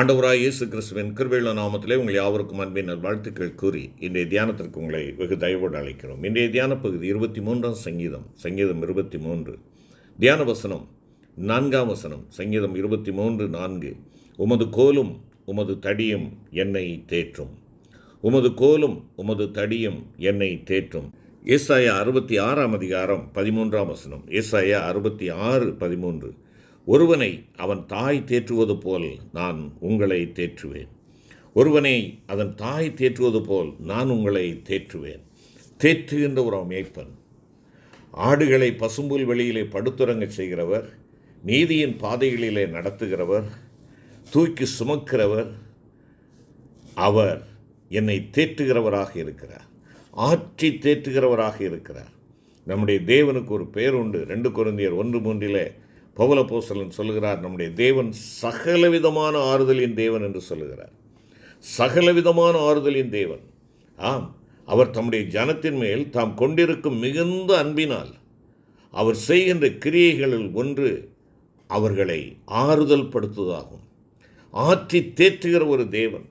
ஆண்டவராய் இயேசு கிறிஸ்துவின் கிருபையுள்ள நாமத்திலே உங்கள் யாவருக்கும் அன்பின் வாழ்த்துக்கள் கூறி இன்றைய தியானத்திற்கு உங்களை வெகு தயவோடு அழைக்கிறோம். இன்றைய தியான பகுதி இருபத்தி மூன்றாம் சங்கீதம் சங்கீதம் இருபத்தி மூன்று தியான வசனம் நான்காம் வசனம் சங்கீதம் இருபத்தி மூன்று நான்கு. உமது கோலும் உமது தடியும் என்னை தேற்றும். உமது கோலும் உமது தடியும் என்னை தேற்றும். ஏசாயா அறுபத்தி ஆறாம் அதிகாரம் பதிமூன்றாம் வசனம் ஏசாயா அறுபத்தி ஆறு பதிமூன்று. ஒருவனை அவன் தாய் தேற்றுவது போல் நான் உங்களை தேற்றுவேன். ஒருவனை அதன் தாய் தேற்றுவது போல் நான் உங்களை தேற்றுவேன். தேற்றுகின்ற ஒரு மேய்ப்பன். ஆடுகளை பசும்புல் வெளியிலே படுத்துறங்க செய்கிறவர் நீதியின் பாதைகளிலே நடத்துகிறவர் தூக்கி சுமக்கிறவர் அவர் என்னை தேற்றுகிறவராக இருக்கிறார். ஆற்றி தேற்றுகிறவராக இருக்கிறார். நம்முடைய தேவனுக்கு ஒரு பேர் உண்டு ரெண்டு குழந்தையர் ஒன்று மூன்றிலே பவுலப்போசலன் சொல்லுகிறார் நம்முடைய தேவன் சகலவிதமான ஆறுதலின் தேவன் என்று சொல்லுகிறார். சகலவிதமான ஆறுதலின் தேவன். ஆம் அவர் தம்முடைய ஜனத்தின் மேல் தாம் கொண்டிருக்கும் மிகுந்த அன்பினால் அவர் செய்கின்ற கிரியைகளில் ஒன்று அவர்களை ஆறுதல் படுத்துவதாகும் ஆற்றி தேற்றுகிற ஒரு தேவன்.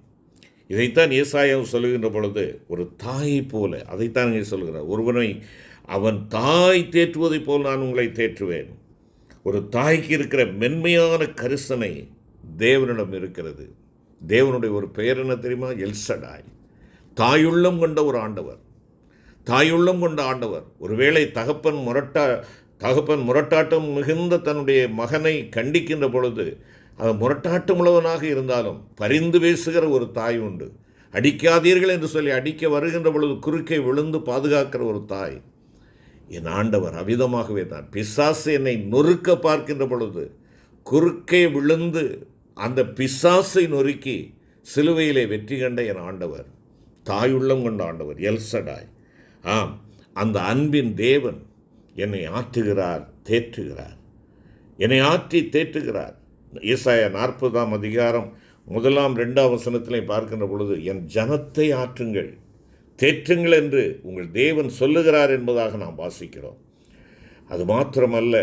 இதைத்தான் ஏசாயம் சொல்லுகின்ற பொழுது ஒரு தாயை போல அதைத்தான் இங்கே சொல்கிறார் ஒருவனை அவன் தாய் தேற்றுவதைப் போல் நான் உங்களை தேற்றுவேன். ஒரு தாய்க்கு இருக்கிற மென்மையான கரிசனை தேவனிடம் இருக்கிறது. தேவனுடைய ஒரு பெயர் என்ன தெரியுமா? எல்சடாய். தாயுள்ளம் கொண்ட ஒரு ஆண்டவர். தாயுள்ளம் கொண்ட ஆண்டவர். ஒருவேளை தகப்பன் முரட்டா தகப்பன் முரட்டாட்டம் மிகுந்த தன்னுடைய மகனை கண்டிக்கின்ற பொழுது அது முரட்டாட்டமுள்ளவனாக இருந்தாலும் பரிந்து பேசுகிற ஒரு தாய் உண்டு. அடிக்காதீர்கள் என்று சொல்லி அடிக்க வருகின்ற பொழுது குறுக்கே விழுந்து பாதுகாக்கிற ஒரு தாய். என் ஆண்டவர் அவிதமாகவே தான். பிசாசு என்னை நொறுக்க பார்க்கின்ற பொழுது குறுக்கே விழுந்து அந்த பிசாசை நொறுக்கி சிலுவையிலே வெற்றி கண்ட என் ஆண்டவர் தாயுள்ளம் கொண்ட ஆண்டவர் எல்சடாய் ஆம் அந்த அன்பின் தேவன் என்னை ஆற்றுகிறார் தேற்றுகிறார். என்னை ஆற்றி தேற்றுகிறார். ஈசாய நாற்பதாம் அதிகாரம் முதலாம் ரெண்டாம் வசனத்திலே பார்க்கின்ற பொழுது என் ஜனத்தை ஆற்றுங்கள். தேற்றுங்கள் என்று உங்கள் தேவன் சொல்லுகிறார் என்பதாக நாம் வாசிக்கிறோம். அது மாத்திரமல்ல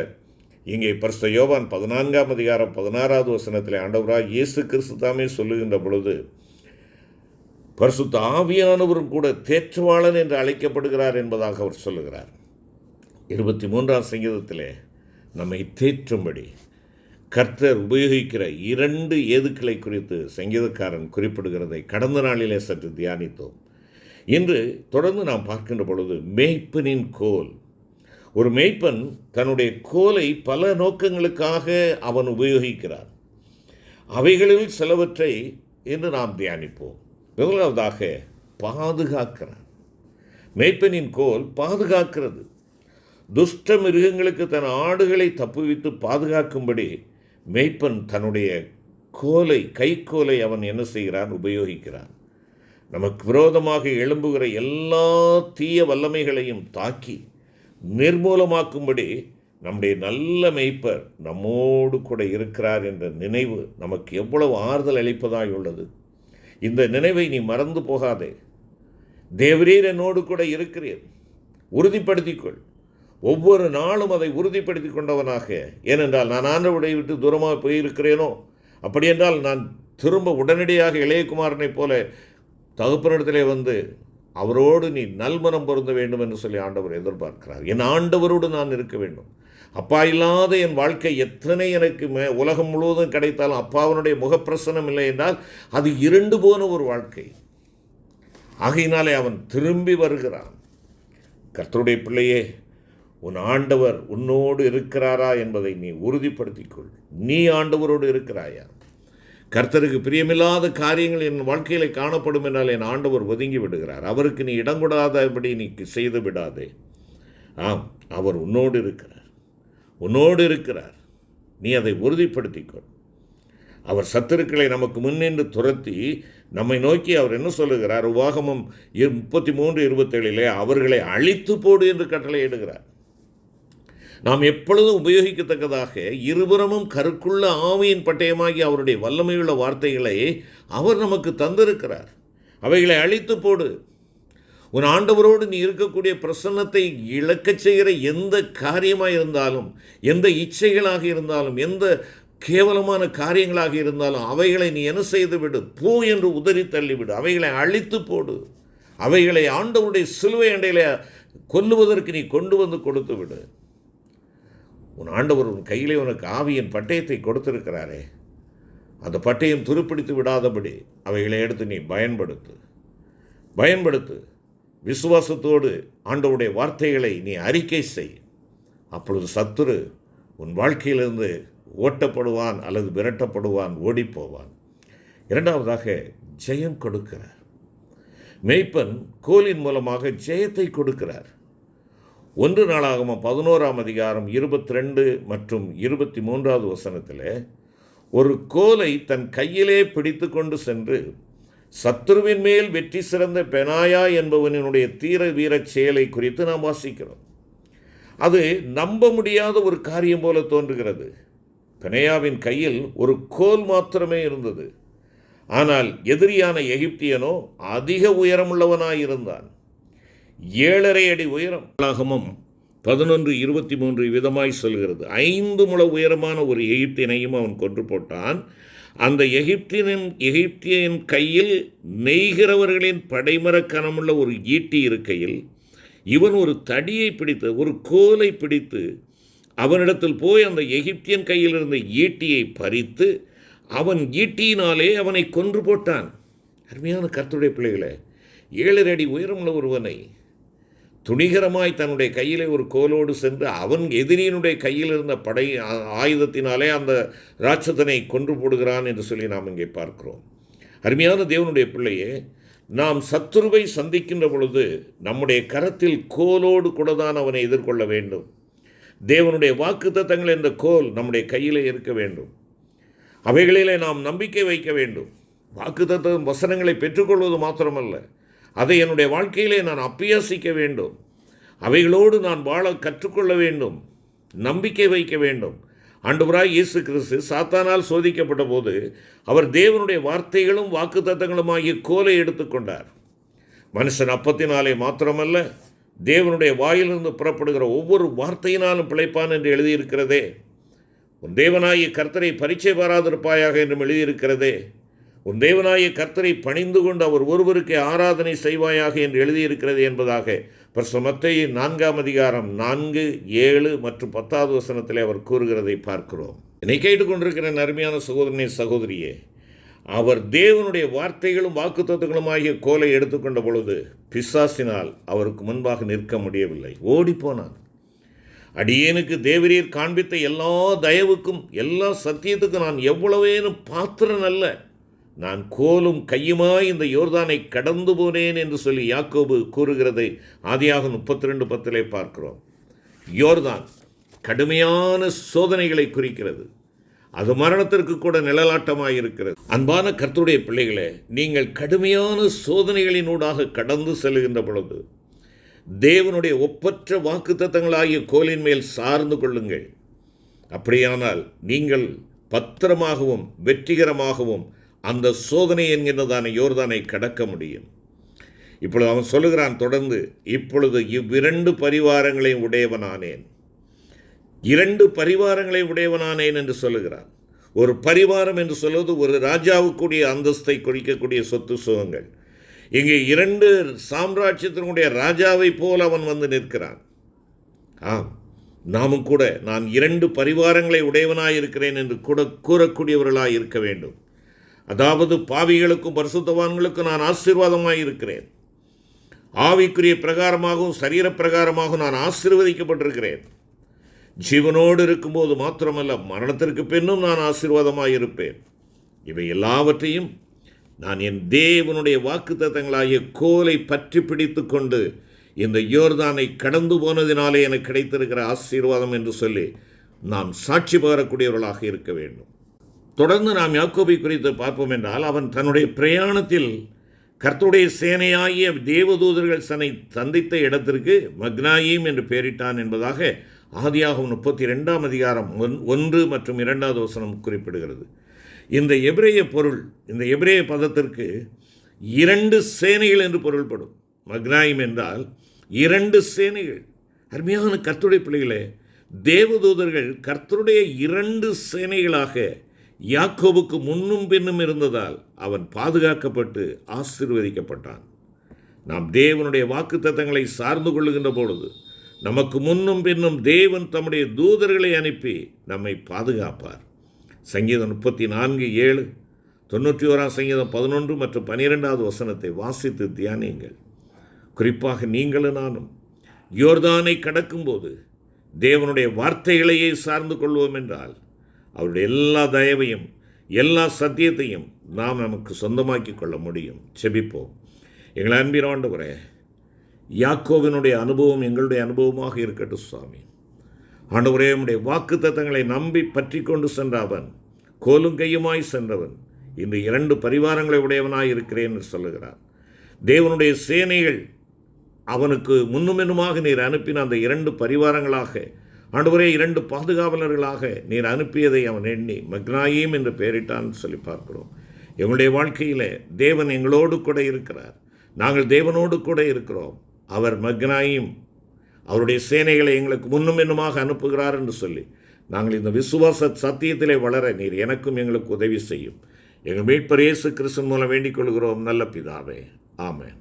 இங்கே பரிசு யோவான் பதினான்காம் அதிகாரம் பதினாறாவது வசனத்தில் ஆண்டவராக இயேசு கிறிஸ்து தாமே சொல்லுகின்ற பொழுது பரிசுத்த ஆவியானவரும் கூட தேற்றுவாளன் என்று அழைக்கப்படுகிறார் என்பதாக அவர் சொல்லுகிறார். இருபத்தி மூன்றாம் சங்கீதத்திலே நம்மை தேற்றும்படி கர்த்தர் உபயோகிக்கிற இரண்டு ஏதுக்களை குறித்து சங்கீதக்காரன் குறிப்பிடுகிறதை கடந்த நாளிலே சற்று தியானித்தோம். இன்று தொடர்ந்து நாம் பார்க்கின்ற பொழுது மேய்ப்பனின் கோல். ஒரு மேய்ப்பன் தன்னுடைய கோலை பல நோக்கங்களுக்காக அவன் உபயோகிக்கிறான். அவைகளில் சிலவற்றை இன்று நாம் தியானிப்போம். முதலாவதாக பாதுகாக்கிறான். மேய்ப்பனின் கோல் பாதுகாக்கிறது. துஷ்ட மிருகங்களுக்கு தன் ஆடுகளை தப்புவித்து பாதுகாக்கும்படி மேய்ப்பன் தன்னுடைய கோலை கைக்கோலை அவன் என்ன செய்கிறான்? உபயோகிக்கிறான். நமக்கு விரோதமாக எழும்புகிற எல்லா தீய வல்லமைகளையும் தாக்கி நிர்மூலமாக்கும்படி நம்முடைய நல்ல மெய்ப்பர் நம்மோடு கூட இருக்கிறார் என்ற நினைவு நமக்கு எவ்வளவு ஆறுதல் அளிப்பதாய் உள்ளது. இந்த நினைவை நீ மறந்து போகாதே. தேவரீர் என்னோடு கூட இருக்கிறீர். உறுதிப்படுத்திக்கொள். ஒவ்வொரு நாளும் அதை உறுதிப்படுத்தி கொண்டவனாக. ஏனென்றால் நான் ஆண்டவரை விட்டு தூரமாக போயிருக்கிறேனோ? அப்படி என்றால் நான் திரும்ப உடனடியாக இளையகுமாரனைப் போல தகுப்பனிடத்திலே வந்து அவரோடு நீ நல்மனம் பொருந்த வேண்டும் என்று சொல்லி ஆண்டவர் எதிர்பார்க்கிறார். என் ஆண்டவரோடு நான் இருக்க வேண்டும். அப்பா இல்லாத என் வாழ்க்கை எத்தனை எனக்கு மே உலகம் முழுவதும் கிடைத்தாலும் அப்பாவனுடைய முகப்பிரசனம் இல்லை என்றால் அது இருண்டு போன ஒரு வாழ்க்கை. ஆகையினாலே அவன் திரும்பி வருகிறான். கர்த்தருடைய பிள்ளையே உன் ஆண்டவர் உன்னோடு இருக்கிறாரா என்பதை நீ உறுதிப்படுத்திக்கொள். நீ ஆண்டவரோடு இருக்கிறாயா? கர்த்தருக்கு பிரியமில்லாத காரியங்கள் என் வாழ்க்கையில் காணப்படும் என்றால் என் ஆண்டவர் ஒதுங்கி விடுகிறார். அவருக்கு நீ இடம் கொடாதபடி நீ செய்து விடாதே. ஆம் அவர் உன்னோடு இருக்கிறார். உன்னோடு இருக்கிறார். நீ அதை உறுதிப்படுத்திக்கொள். அவர் சத்துருக்களை நமக்கு முன்னின்று துரத்தி நம்மை நோக்கி அவர் என்ன சொல்லுகிறார்? உபாகமம் முப்பத்தி மூன்று இருபத்தேழிலே அவர்களை அழித்து போடு என்று கட்டளையிடுகிறார். நாம் எப்பொழுதும் உபயோகிக்கத்தக்கதாக இருபுறமும் கருக்குள்ள ஆவியின் பட்டயமாகி அவருடைய வல்லமையுள்ள வார்த்தைகளை அவர் நமக்கு தந்திருக்கிறார். அவைகளை அழித்து போடு. உன் ஆண்டவரோடு நீ இருக்கக்கூடிய பிரசன்னத்தை இழக்கச் செய்கிற எந்த காரியமாக இருந்தாலும் எந்த இச்சைகளாக இருந்தாலும் எந்த கேவலமான காரியங்களாக இருந்தாலும் அவைகளை நீ என்ன செய்து விடு போ என்று உதறி தள்ளிவிடு. அவைகளை அழித்து போடு. அவைகளை ஆண்டவருடைய சிலுவை அண்டையில் கொல்லுவதற்கு நீ கொண்டு வந்து கொடுத்து விடு உன் ஆண்டவர் உன் கையிலே உனக்கு ஆவியின் பட்டயத்தை கொடுத்திருக்கிறாரே. அந்த பட்டயம் துருப்பிடித்து விடாதபடி அவைகளை எடுத்து நீ பயன்படுத்து. பயன்படுத்து. விசுவாசத்தோடு ஆண்டவருடைய வார்த்தைகளை நீ அறிக்கை செய். அப்பொழுது சத்துரு உன் வாழ்க்கையிலிருந்து ஓட்டப்படுவான் அல்லது விரட்டப்படுவான் ஓடிப்போவான். இரண்டாவதாக ஜெயம் கொடுக்கிறார். மெய்ப்பன் கோலின் மூலமாக ஜெயத்தை கொடுக்கிறார். ஒன்று நாளாகம பதினோராம் அதிகாரம் இருபத்தி ரெண்டு மற்றும் இருபத்தி மூன்றாவது வசனத்தில் ஒரு கோலை தன் கையிலே பிடித்து கொண்டு சென்று சத்ருவின் மேல் வெற்றி சிறந்த பெனாயா என்பவனுடைய தீர வீரச் செயலை குறித்து நாம் வாசிக்கிறோம். அது நம்ப முடியாத ஒரு காரியம் போல தோன்றுகிறது. பெனையாவின் கையில் ஒரு கோல் மாத்திரமே இருந்தது. ஆனால் எதிரியான எகிப்தியனோ அதிக உயரமுள்ளவனாயிருந்தான். ஏழரை அடி உயரம். உலகமும் பதினொன்று இருபத்தி மூன்று விதமாய் சொல்கிறது. ஐந்து முழ உயரமான ஒரு எகிப்தியனையும் அவன் கொன்று போட்டான். அந்த எகிப்தியனின் எகிப்தியின் கையில் நெய்கிறவர்களின் படைமரக் கனமுள்ள ஒரு ஈட்டி இருக்கையில் இவன் ஒரு தடியை பிடித்து ஒரு கோலை பிடித்து அவனிடத்தில் போய் அந்த எகிப்தியன் கையில் இருந்த ஈட்டியை பறித்து அவன் ஈட்டியினாலே அவனை கொன்று போட்டான். அருமையான கர்த்துடைய பிள்ளைகளே ஏழரை அடி உயரமுள்ள ஒருவனை துணிகரமாய் தன்னுடைய கையிலே ஒரு கோலோடு சென்று அவன் எதிரியினுடைய கையில் இருந்த படை ஆ- ஆயுதத்தினாலே அந்த ராட்சதனை கொன்று போடுகிறான் என்று சொல்லி நாம் இங்கே பார்க்கிறோம். அருமையான தேவனுடைய பிள்ளையே நாம் சத்துருவை சந்திக்கின்ற பொழுது நம்முடைய கரத்தில் கோலோடு கூட தான் அவனை எதிர்கொள்ள வேண்டும். தேவனுடைய வாக்குத்தத்தங்கள் என்ற கோல் நம்முடைய கையிலே இருக்க வேண்டும். அவைகளிலே நாம் நம்பிக்கை வைக்க வேண்டும். வாக்குத்தத்த வசனங்களை பெற்றுக்கொள்வது மாத்திரமல்ல. அதை என்னுடைய வாழ்க்கையிலே நான் அப்பியாசிக்க வேண்டும். அவைகளோடு நான் வாழ கற்றுக்கொள்ள வேண்டும். நம்பிக்கை வைக்க வேண்டும். ஆண்டவராய் இயேசு கிறிஸ்து சாத்தானால் சோதிக்கப்பட்ட போது அவர் தேவனுடைய வார்த்தைகளும் வாக்குத்தத்தங்களுமாகிய கோலை எடுத்துக்கொண்டார் மனுஷன் அப்பத்தினாலே மாத்திரமல்ல தேவனுடைய வாயிலிருந்து புறப்படுகிற ஒவ்வொரு வார்த்தையினாலும் பிழைப்பான் என்று எழுதியிருக்கிறதே. உன் தேவனாகிய கர்த்தரை பரீட்சை பாராதிருப்பாயாக என்றும் எழுதியிருக்கிறதே. உன் தேவனாய கர்த்தரை பணிந்து கொண்டு அவர் ஒருவருக்கே ஆராதனை செய்வாயாக என்று எழுதியிருக்கிறது என்பதாக பிரசமத்தை நான்காம் அதிகாரம் நான்கு ஏழு மற்றும் பத்தாவது வசனத்திலே அவர் கூறுகிறதை பார்க்கிறோம். என்னை கேட்டுக்கொண்டிருக்கிற அருமையான சகோதரனே சகோதரியே அவர் தேவனுடைய வார்த்தைகளும் வாக்குத்தத்துகளும் ஆகிய கோலை எடுத்துக்கொண்ட பொழுது பிசாசினால் அவருக்கு முன்பாக நிற்க முடியவில்லை. ஓடிப்போனான் அடியேனுக்கு தேவரீர் காண்பித்த எல்லா தயவுக்கும் எல்லா சத்தியத்துக்கும் நான் எவ்வளவேனும் பாத்திரன் அல்ல நான் கோலும் கையுமாய் இந்த யோர்தானை கடந்து போனேன் என்று சொல்லி யாக்கோபு கூறுகிறதை. ஆதியாக முப்பத்தி ரெண்டு பத்திலே பார்க்கிறோம். யோர்தான் கடுமையான சோதனைகளை குறிக்கிறது. அது மரணத்திற்கு கூட நிழலாட்டமாக இருக்கிறது. அன்பான கர்த்தருடைய பிள்ளைகளே நீங்கள் கடுமையான சோதனைகளினூடாக கடந்து செல்கின்ற பொழுது தேவனுடைய ஒப்பற்ற வாக்குத்தத்தங்களாகிய கோலின் மேல் சார்ந்து கொள்ளுங்கள். அப்படியானால் நீங்கள் பத்திரமாகவும் வெற்றிகரமாகவும் அந்த சோதனை என்கின்றதான யோர்தானை கடக்க முடியும். இப்பொழுது அவன் சொல்லுகிறான் தொடர்ந்து இப்பொழுது இவ்விரண்டு பரிவாரங்களையும் உடையவனானேன். இரண்டு பரிவாரங்களை உடையவனானேன் என்று சொல்லுகிறான். ஒரு பரிவாரம் என்று சொல்வது ஒரு ராஜாவுக்குரிய அந்தஸ்தை குறிக்கக்கூடிய சொத்து சுகங்கள். இங்கே இரண்டு சாம்ராஜ்யத்தினுடைய ராஜாவைப் போல் அவன் வந்து நிற்கிறான். ஆம் நாமும் கூட நான் இரண்டு பரிவாரங்களை உடையவனாய் இருக்கிறேன் என்று கூட கூறக்கூடியவர்களாய் இருக்க வேண்டும். அதாவது பாவிகளுக்கும் பரிசுத்தவான்களுக்கும் நான் ஆசீர்வாதமாக இருக்கிறேன் ஆவிக்குரிய பிரகாரமாகவும் சரீர பிரகாரமாகவும் நான் ஆசீர்வதிக்கப்பட்டிருக்கிறேன். ஜீவனோடு இருக்கும்போது மாத்திரமல்ல மரணத்திற்கு பின்னும் நான் ஆசீர்வாதமாக இருப்பேன் இவை எல்லாவற்றையும் நான் என் தேவனுடைய வாக்குத்தத்தங்களாகிய கோலை பற்றி பிடித்து கொண்டு இந்த யோர்தானை கடந்து போனதினாலே எனக்கு கிடைத்திருக்கிற ஆசீர்வாதம் என்று சொல்லி நாம் சாட்சி பகரக்கூடியவர்களாக இருக்க வேண்டும். தொடர்ந்து நாம் யாக்கோபை குறித்து பார்ப்போம் என்றால் அவன் தன்னுடைய பிரயாணத்தில் கர்த்தருடைய சேனையாகிய தேவதூதர்கள் சனை சந்தித்த இடத்திற்கு மக்னாயீம் என்று பெயரிட்டான் என்பதாக ஆதியாகும் முப்பத்தி ரெண்டாம் அதிகாரம் ஒன் ஒன்று மற்றும் இரண்டாவது வசனம் குறிப்பிடுகிறது. இந்த எபிரேய பொருள் இந்த எபிரேய பதத்திற்கு இரண்டு சேனைகள் என்று பொருள்படும். மக்னாயிம் என்றால் இரண்டு சேனைகள். அருமையான கர்த்துடைய பிள்ளைகளே தேவதூதர்கள் கர்த்தருடைய இரண்டு சேனைகளாக யாக்கோவுக்கு முன்னும் பின்னும் இருந்ததால் அவன் பாதுகாக்கப்பட்டு ஆசீர்வதிக்கப்பட்டான். நாம் தேவனுடைய வாக்குத்தத்தங்களை சார்ந்து கொள்ளுகின்ற பொழுது நமக்கு முன்னும் பின்னும் தேவன் தம்முடைய தூதர்களை அனுப்பி நம்மை பாதுகாப்பார். சங்கீதம் முப்பத்தி நான்கு ஏழு தொண்ணூற்றி ஓராம் சங்கீதம் பதினொன்று மற்றும் பனிரெண்டாவது வசனத்தை வாசித்து தியானியுங்கள். குறிப்பாக நீங்களும் நானும் யோர்தானை கடக்கும்போது தேவனுடைய வார்த்தைகளையே சார்ந்து கொள்வோம் என்றால் அவருடைய எல்லா தயவையும் எல்லா சத்தியத்தையும் நாம் நமக்கு சொந்தமாக்கி கொள்ள முடியும். செபிப்போம். எங்களை அன்பின் ஆண்டவரே யாக்கோவினுடைய அனுபவம் எங்களுடைய அனுபவமாக இருக்கட்டும் சுவாமி. ஆண்டவரே உடைய வாக்கு தத்தங்களை நம்பி பற்றி கொண்டு சென்ற அவன் கோலும் கையுமாய் சென்றவன் இன்று இரண்டு பரிவாரங்களை உடையவனாய் இருக்கிறேன் என்று சொல்லுகிறார். தேவனுடைய சேனைகள் அவனுக்கு முன்னுமென்னுமாக நீர் அனுப்பின அந்த இரண்டு பரிவாரங்களாக ஆண்டவரே இரண்டு பாதுகாவலர்களாக நீர் அனுப்பியதை அவன் எண்ணி மக்னாயீம் என்று பெயரிட்டான் சொல்லி பார்க்கிறோம். எங்களுடைய வாழ்க்கையில் தேவன் எங்களோடு கூட இருக்கிறார். நாங்கள் தேவனோடு கூட இருக்கிறோம். அவர் மக்னாயும். அவருடைய சேனைகளை எங்களுக்கு முன்னும் இன்னுமாக அனுப்புகிறார் என்று சொல்லி நாங்கள் இந்த விசுவாச சத்தியத்திலே வளர நீர் எனக்கும் எங்களுக்கு உதவி செய்யும். எங்கள் மீட்பர் இயேசு கிறிஸ்தன் மூலம் வேண்டிக் கொள்கிறோம். நல்ல பிதாவே. ஆமேன்.